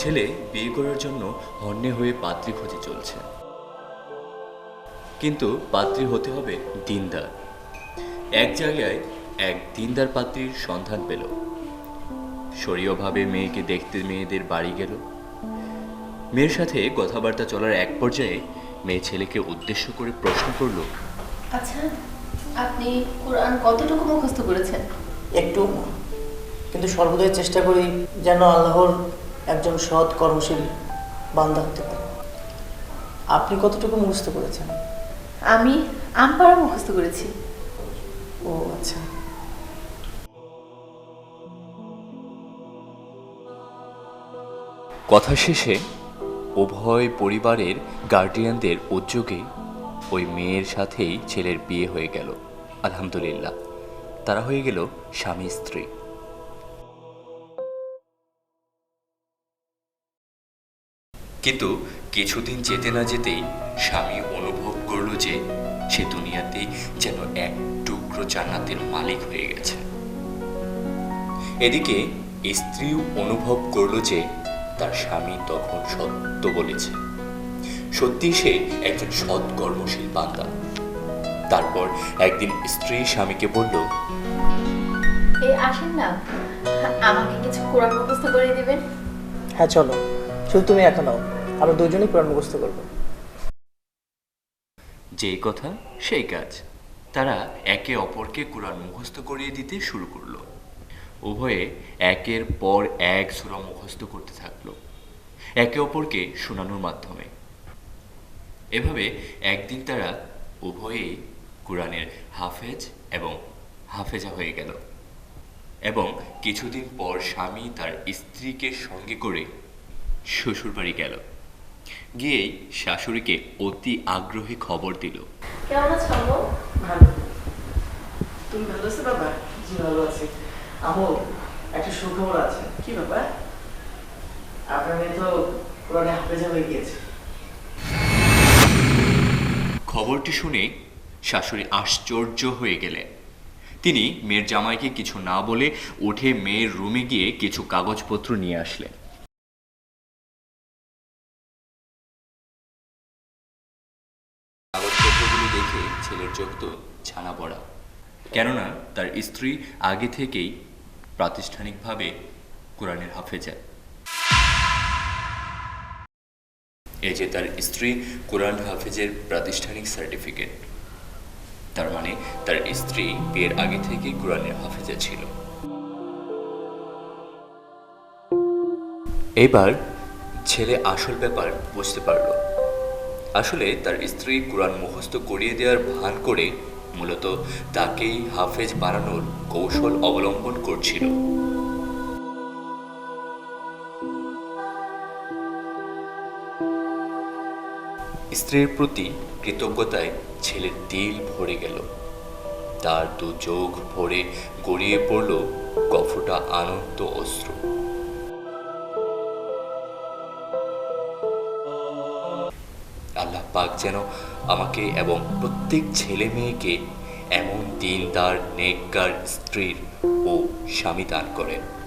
ছেলে বিয়ে করার জন্য হন্যে হয়ে পাত্রী খোঁজে চলছে। কিন্তু পাত্রী হতে হবে দিনদার। এক জায়গায় এক দিনদার পাত্রীর সন্ধান পেল। সরীয়ভাবে মেয়েকে দেখতে মেয়েদের বাড়ি গেল। মেয়ের সাথে কথাবার্তা চলার এক পর্যায়ে মেয়ে ছেলেকে উদ্দেশ্য করে প্রশ্ন করল আচ্ছা আপনি কোরআন কতটুকু মুখস্থ করেছেন? একটু কিন্তু সর্বদাই চেষ্টা করি যেন আল্লাহর একজন সৎ কর্মশীল বান্দা হতে পারে। আপনি কতটুকু মুখস্থ করেছেন? আমি আমপাড়া মুখস্থ করেছি। ও আচ্ছা। কথা শেষে উভয় পরিবারের গার্ডিয়ানদের উদ্যোগে ওই মেয়ের সাথেই ছেলের বিয়ে হয়ে গেল। আলহামদুলিল্লাহ। তারা হয়ে গেল স্বামী স্ত্রী কিন্তু কিছুদিন যেতে না যেতেই স্বামী অনুভব করল যে সে দুনিয়াতেই যেন এক টুকরো জান্নাতের মালিক হয়ে গেছে। এদিকে স্ত্রীও অনুভব করল যে তার স্বামী তখন সত্য বলেছে। সত্যি সে একজন সৎ কর্মশীল বান্দা। তারপর একদিন স্ত্রী স্বামীকে বলল এই আসেন না। আমাকে কিছু কোরআন মুখস্থ করে দিবেন? হ্যাঁ চলো। শুধু তুমি একা নাও, আমরা দুজনেই কোরআন মুখস্থ করব। যে কথা, সেই কাজ। তারা একে অপরকে কোরআন মুখস্থ করিয়ে দিতে শুরু করল। উভয়ে একের পর এক সূরা মুখস্থ করতে থাকল। একে অপরকে শোনানোর মাধ্যমে। এভাবে একদিন তারা উভয়েই কোরআনের হাফেজ এবং হাফেজা হয়ে গেল। এবং কিছুদিন পর স্বামী তার স্ত্রীকে সঙ্গে করে শ্বশুরবাড়ি গেল। গিয়েই শাশুড়িকে অতি আগ্রহী খবর দিল। কেমন আছো ভালো। তুমি ভালো আছো বাবা? জি ভালো আছি। আমো একটা সুখবর আছে। কি ব্যাপার? আপনার মেয়ে তো কোরআনে হাফেজা হয়ে গিয়েছে। খবরটি শুনে শাশুড়ি আশ্চর্য হয়ে গেলেন। তিনি মেয়ের জামাইকে কিছু না বলে উঠে মেয়ের রুমে গিয়ে কিছু কাগজপত্র নিয়ে আসলেন। ছেলের চোখ তো ছানা পড়া। কেননা তার স্ত্রী আগে থেকেই প্রাতিষ্ঠানিকভাবে কোরআনের হাফেজা। এই যে তার স্ত্রী কোরআন হাফেজের প্রাতিষ্ঠানিক সার্টিফিকেট, তার মানে তার স্ত্রী বিয়ের আগে থেকেই কোরআনের হাফেজা ছিল। এবার ছেলে আসল ব্যাপার বুঝতে পারল। আসলে তার স্ত্রী কোরআন মুখস্থ করিয়ে দেওয়ার ভান করে মূলত তাকেই হাফেজ বানানোর কৌশল অবলম্বন করছিল। স্ত্রীর প্রতি কৃতজ্ঞতায় ছেলের দিল ভরে গেল। তার দু চোখ ভরে গড়িয়ে পড়ল কফটা আনন্দ অস্ত্র পাক যেন আমাকে এবং প্রত্যেক ছেলে মেয়েকে এমন দিনদার নেকগার স্ত্রীর ও স্বামী দান করেন।